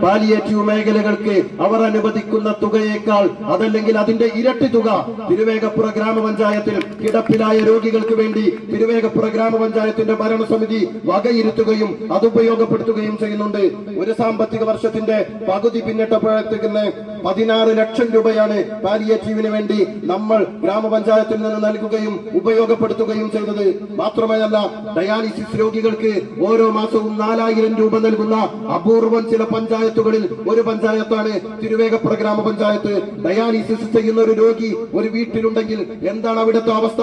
Palliative മേഖലകൾക്ക് അവർ അനുവദിക്കുന്ന തുകയേക്കാൾ അതല്ലെങ്കിൽ അതിന്റെ ഇരട്ടി തുക തിരുവേഗപ്പുറ ഗ്രാമപഞ്ചായത്തിൽ കിടപ്പിലായ രോഗികൾക്ക് വേണ്ടി തിരുവേഗപ്പുറ ഗ്രാമപഞ്ചായത്തിന്റെ ഭരണസമിതി വകയിരുത്തുകയും അതുപയോഗപ്പെടുത്തുകയും ചെയ്യുന്നുണ്ട്. ഒരു സാമ്പത്തിക വർഷത്തിന്റെ പകുതി പിന്നിട്ടപ്പോഴത്തേക്ക് പതിനാറ് ലക്ഷം രൂപയാണ് പാലിയേറ്റീവിന് വേണ്ടി നമ്മൾ ഗ്രാമപഞ്ചായത്തിൽ നിന്ന് നൽകുകയും ഉപയോഗപ്പെടുത്തുകയും ചെയ്തത്. മാത്രമല്ല ഡയാലിസിസ് രോഗികൾക്ക് ഓരോ മാസവും നാലായിരം രൂപ നൽകുന്ന അപൂർവം ചില പഞ്ചായത്തുകളിൽ ഒരു പഞ്ചായത്താണ് തിരുവേഗപ്പുറ ഗ്രാമപഞ്ചായത്ത്. ഡയാലിസിസ് ചെയ്യുന്ന ഒരു രോഗി ഒരു വീട്ടിലുണ്ടെങ്കിൽ എന്താണ് അവിടുത്തെ അവസ്ഥ?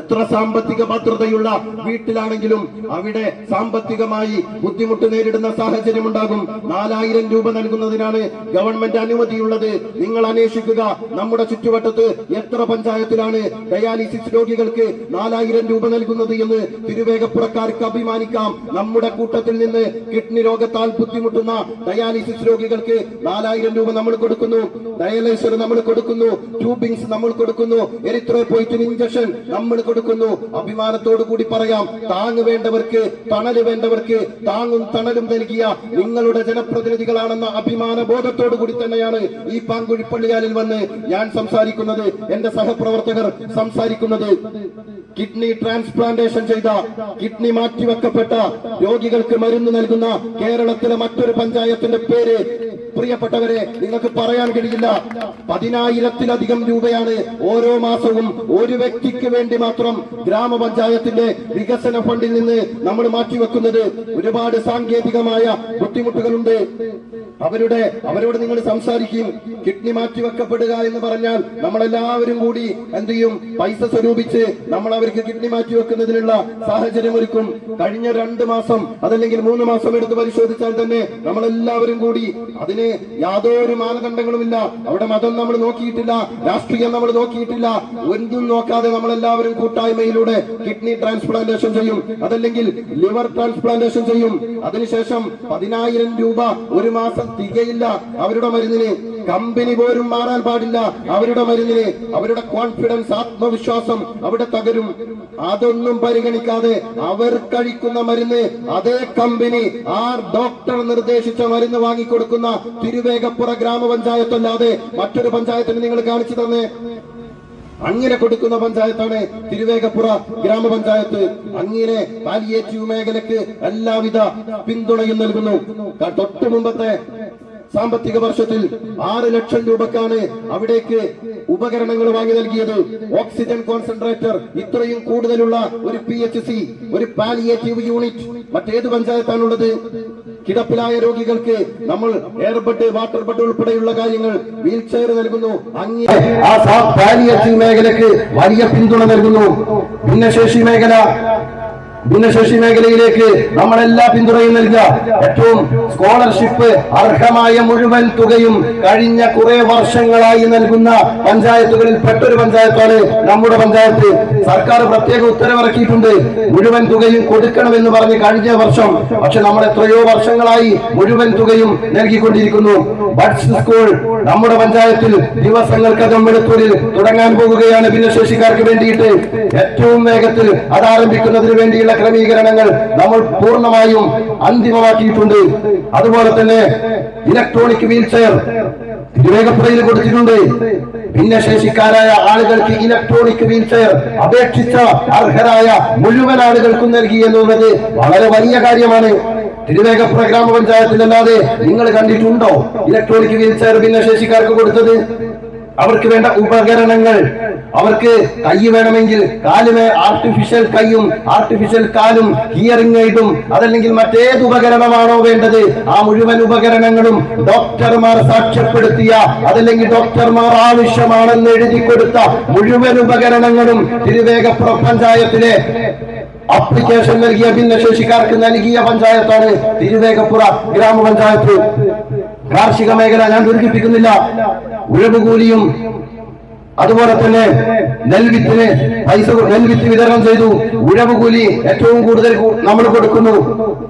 എത്ര സാമ്പത്തിക ഭദ്രതയുള്ള വീട്ടിലാണെങ്കിലും അവിടെ സാമ്പത്തികമായി ബുദ്ധിമുട്ട് നേരിടുന്ന സാഹചര്യം ഉണ്ടാകും നാലായിരം രൂപ നൽകുന്നതിനാണ് ഗവൺമെന്റ് അനുമതിയുള്ളത് നിങ്ങൾ അന്വേഷിക്കുക. നമ്മുടെ ചുറ്റുവട്ടത്ത് എത്ര പഞ്ചായത്തിലാണ് ഡയാലിസിസ് രോഗികൾക്ക് നാലായിരം രൂപ നൽകുന്നത് എന്ന് തിരുവേഗപ്പുറക്കാർക്ക് അഭിമാനിക്കാം. നമ്മുടെ കൂട്ടത്തിൽ നിന്ന് കിഡ്നി രോഗത്താൽ ബുദ്ധിമുട്ടുന്ന ഡയാലിസിസ് രോഗികൾക്ക് നാലായിരം രൂപ നമ്മൾ കൊടുക്കുന്നു. ഡയാലിസർ നമ്മൾ കൊടുക്കുന്നു. ട്യൂബിങ്സ് നമ്മൾ കൊടുക്കുന്നു. എരിത്രോപോയിറ്റിൻ ഇഞ്ചക്ഷൻ നമ്മൾ കൊടുക്കുന്നു. അഭിമാനത്തോടു കൂടി പറയാം. താങ്ങ് വേണ്ടവർക്ക് തണൽ വേണ്ടവർക്ക് താങ്ങും തണലും നൽകിയ നിങ്ങളുടെ ജനപ്രതിനിധികളാണെന്ന അഭിമാന ബോധത്തോടു കൂടി തന്നെയാണ് ഈ പാങ്കുഴിപ്പള്ളിയാലിൽ വന്ന് ഞാൻ സംസാരിക്കുന്നത് എന്റെ സഹപ്രവർത്തകർ സംസാരിക്കുന്നത്. കിഡ്നി ട്രാൻസ്പ്ലാന്റേഷൻ ചെയ്ത കിഡ്നി മാറ്റിവെക്കപ്പെട്ട രോഗികൾക്ക് മരുന്ന് നൽകുന്ന കേരളത്തിലെ മറ്റൊരു പഞ്ചായത്തിന്റെ പേര് പ്രിയപ്പെട്ടവരെ നിങ്ങൾക്ക് പറയാൻ കഴിയില്ല. പതിനായിരത്തിലധികം രൂപയാണ് ഓരോ മാസവും ഒരു വ്യക്തിക്ക് വേണ്ടി മാത്രം ഗ്രാമപഞ്ചായത്തിന്റെ വികസന ഫണ്ടിൽ നിന്ന് നമ്മൾ മാറ്റിവെക്കുന്നത്. ഒരുപാട് സാങ്കേതികമായ ബുദ്ധിമുട്ടുകളുണ്ട്. അവരുടെ അവരോട് നിങ്ങൾ സംസാരിക്കും. കിഡ്നി മാറ്റിവെക്കപ്പെടുക എന്ന് പറഞ്ഞാൽ നമ്മളെല്ലാവരും കൂടി എന്ത് ചെയ്യും? പൈസ സ്വരൂപിച്ച് നമ്മൾ അവർക്ക് കിഡ്നി മാറ്റിവെക്കുന്നതിനുള്ള സാഹചര്യം ഒരുക്കും. കഴിഞ്ഞ രണ്ട് മാസം അതല്ലെങ്കിൽ മൂന്ന് മാസം എടുത്ത് പരിശോധിച്ചാൽ തന്നെ നമ്മളെല്ലാവരും കൂടി അതിന് യാതൊരു മാനദണ്ഡങ്ങളുമില്ല. അവിടെ മതം നമ്മൾ നോക്കിയിട്ടില്ല രാഷ്ട്രീയം നമ്മൾ നോക്കിയിട്ടില്ല. ഒന്നും നോക്കാതെ നമ്മൾ എല്ലാവരും കൂട്ടായ്മയിലൂടെ കിഡ്നി ട്രാൻസ്പ്ലാന്റേഷൻ ചെയ്യും. അതല്ലെങ്കിൽ ലിവർ ട്രാൻസ്പ്ലാന്റേഷൻ ചെയ്യും. അതിനുശേഷം പതിനായിരം രൂപ ഒരു മാസം തികയില്ല അവരുടെ മരുന്നിന്. കമ്പനി പോലും മാറാൻ പാടില്ല. അവരുടെ മരുന്നിന് അവരുടെ കോൺഫിഡൻസ് ആത്മവിശ്വാസം അവിടെ തകരും. അതൊന്നും പരിഗണിക്കാതെ അവർ കഴിക്കുന്ന മരുന്ന് അതേ കമ്പനി ആർ ഡോക്ടർ നിർദ്ദേശിച്ച മരുന്ന് വാങ്ങിക്കൊടുക്കുന്ന തിരുവേഗപ്പുറ ഗ്രാമപഞ്ചായത്ത് അല്ലാതെ മറ്റൊരു പഞ്ചായത്തിന് നിങ്ങൾ കാണിച്ചു തന്നെ. അങ്ങനെ കൊടുക്കുന്ന പഞ്ചായത്താണ് തിരുവേഗപ്പുറ ഗ്രാമപഞ്ചായത്ത്. അങ്ങനെ പാലിയേറ്റീവ് മേഖലക്ക് എല്ലാവിധ പിന്തുണയും നൽകുന്നു. തൊട്ടു മുമ്പത്തെ സാമ്പത്തിക വർഷത്തിൽ ആറ് ലക്ഷം രൂപക്കാണ് അവിടേക്ക് ഉപകരണങ്ങൾ വാങ്ങി നൽകിയത്. ഓക്സിജൻ കോൺസെൻട്രേറ്റർ ഇത്രയും കൂടുതലുള്ള ഒരു പി എച്ച് സി ഒരു പാലിയേറ്റീവ് യൂണിറ്റ് മറ്റേത് പഞ്ചായത്താണുള്ളത്. കിടപ്പിലായ രോഗികൾക്ക് നമ്മൾ എയർ എയർബഡ് വാട്ടർ ബഡ് ഉൾപ്പെടെയുള്ള കാര്യങ്ങൾ വീൽ ചെയർ നൽകുന്നു. ആ പാലിയേറ്റീവ് മേഖലയ്ക്ക് വലിയ പിന്തുണ നൽകുന്നു. ഭിന്നശേഷി മേഖല ഭിന്നശേഷി മേഖലയിലേക്ക് നമ്മളെല്ലാ പിന്തുണയും നൽകുക. ഏറ്റവും സ്കോളർഷിപ്പ് അർഹമായ മുഴുവൻ തുകയും കഴിഞ്ഞ കുറെ വർഷങ്ങളായി നൽകുന്ന പഞ്ചായത്തുകളിൽ പെട്ടൊരു പഞ്ചായത്താണ് നമ്മുടെ പഞ്ചായത്ത്. സർക്കാർ പ്രത്യേക ഉത്തരവിറക്കിയിട്ടുണ്ട്. മുഴുവൻ തുകയും കൊടുക്കണമെന്ന് പറഞ്ഞ് കഴിഞ്ഞ വർഷം പക്ഷെ നമ്മൾ എത്രയോ വർഷങ്ങളായി മുഴുവൻ തുകയും നൽകിക്കൊണ്ടിരിക്കുന്നു. ബഡ്സ് സ്കൂൾ നമ്മുടെ പഞ്ചായത്തിൽ ദിവസങ്ങൾക്കകം വെളുത്തൂരിൽ തുടങ്ങാൻ പോകുകയാണ് ഭിന്നശേഷിക്കാർക്ക് വേണ്ടിയിട്ട്. ഏറ്റവും വേഗത്തിൽ അത് ആരംഭിക്കുന്നതിന് വേണ്ടിയുള്ള ക്രമീകരണങ്ങൾ നമ്മൾ പൂർണമായും അന്തിമമാക്കിയിട്ടുണ്ട്. അതുപോലെ തന്നെ ഇലക്ട്രോണിക് വീൽ ചെയർ തിരുവേഗപ്പുറയിൽ കൊടുത്തിട്ടുണ്ട് ഭിന്നശേഷിക്കാരായ ആളുകൾക്ക് ഇലക്ട്രോണിക് വീൽ ചെയർ അപേക്ഷിച്ച അർഹരായ മുഴുവൻ ആളുകൾക്കും നൽകി എന്നുള്ളത് വളരെ വലിയ കാര്യമാണ്. തിരുവേഗപ്പുറ ഗ്രാമപഞ്ചായത്തിലല്ലാതെ നിങ്ങൾ കണ്ടിട്ടുണ്ടോ? ഇലക്ട്രോണിക് വീൽ ചെയർ ഭിന്നശേഷിക്കാർക്ക് കൊടുത്തത്? അവർക്ക് വേണ്ട ഉപകരണങ്ങൾ. അവർക്ക് കൈ വേണമെങ്കിൽ കാലിന് ആർട്ടിഫിഷ്യൽ കൈയും ആർട്ടിഫിഷ്യൽ കാലും ഹിയറിംഗ് എയ്ഡും അതല്ലെങ്കിൽ മറ്റേത് ഉപകരണമാണോ വേണ്ടത്? ആ മുഴുവൻ ഉപകരണങ്ങളും ഡോക്ടർമാർ സാക്ഷ്യപ്പെടുത്തിയ അതല്ലെങ്കിൽ ഡോക്ടർമാർ ആവശ്യമാണെന്ന് എഴുതി കൊടുത്ത മുഴുവൻ ഉപകരണങ്ങളും തിരുവേഗ പഞ്ചായത്തിലെ അപ്ലിക്കേഷൻ നൽകിയ ഭിന്നശേഷിക്കാർക്ക് നൽകിയ പഞ്ചായത്താണ് തിരുവേഗപ്പുറ ഗ്രാമപഞ്ചായത്ത്. കാർഷിക മേഖല ഞാൻ ദീർഘിപ്പിക്കുന്നില്ല. ഉഴവുകൂലിയും അതുപോലെ തന്നെ നെൽവിത്തിന് പൈസ നെൽവിത്ത് വിതരണം ചെയ്തു. ഉഴവുകൂലി ഏറ്റവും കൂടുതൽ നമ്മൾ കൊടുക്കുന്നു.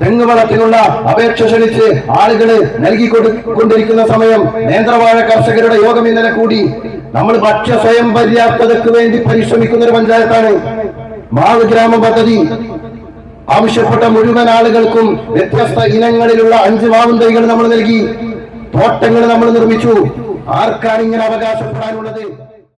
തെങ്ങ് വളത്തിനുള്ള അപേക്ഷ ക്ഷണിച്ച് ആളുകൾ നൽകി കൊടുക്കൊണ്ടിരിക്കുന്ന സമയം നേന്ത്രവാഴ കർഷകരുടെ യോഗം ഇന്നലെ കൂടി. നമ്മൾ ഭക്ഷ്യ സ്വയം പര്യാപ്തതയ്ക്ക് വേണ്ടി പരിശ്രമിക്കുന്ന ഒരു പഞ്ചായത്താണ്. മാവ് ഗ്രാമ പദ്ധതി ആവശ്യപ്പെട്ട മുഴുവൻ ആളുകൾക്കും വ്യത്യസ്ത ഇനങ്ങളിലുള്ള അഞ്ച് മാവും തൈകൾ നമ്മൾ നൽകി. തോട്ടങ്ങൾ നമ്മൾ നിർമ്മിച്ചു. ആർക്കാണ് ഇങ്ങനെ അവകാശപ്പെടാനുള്ളത്?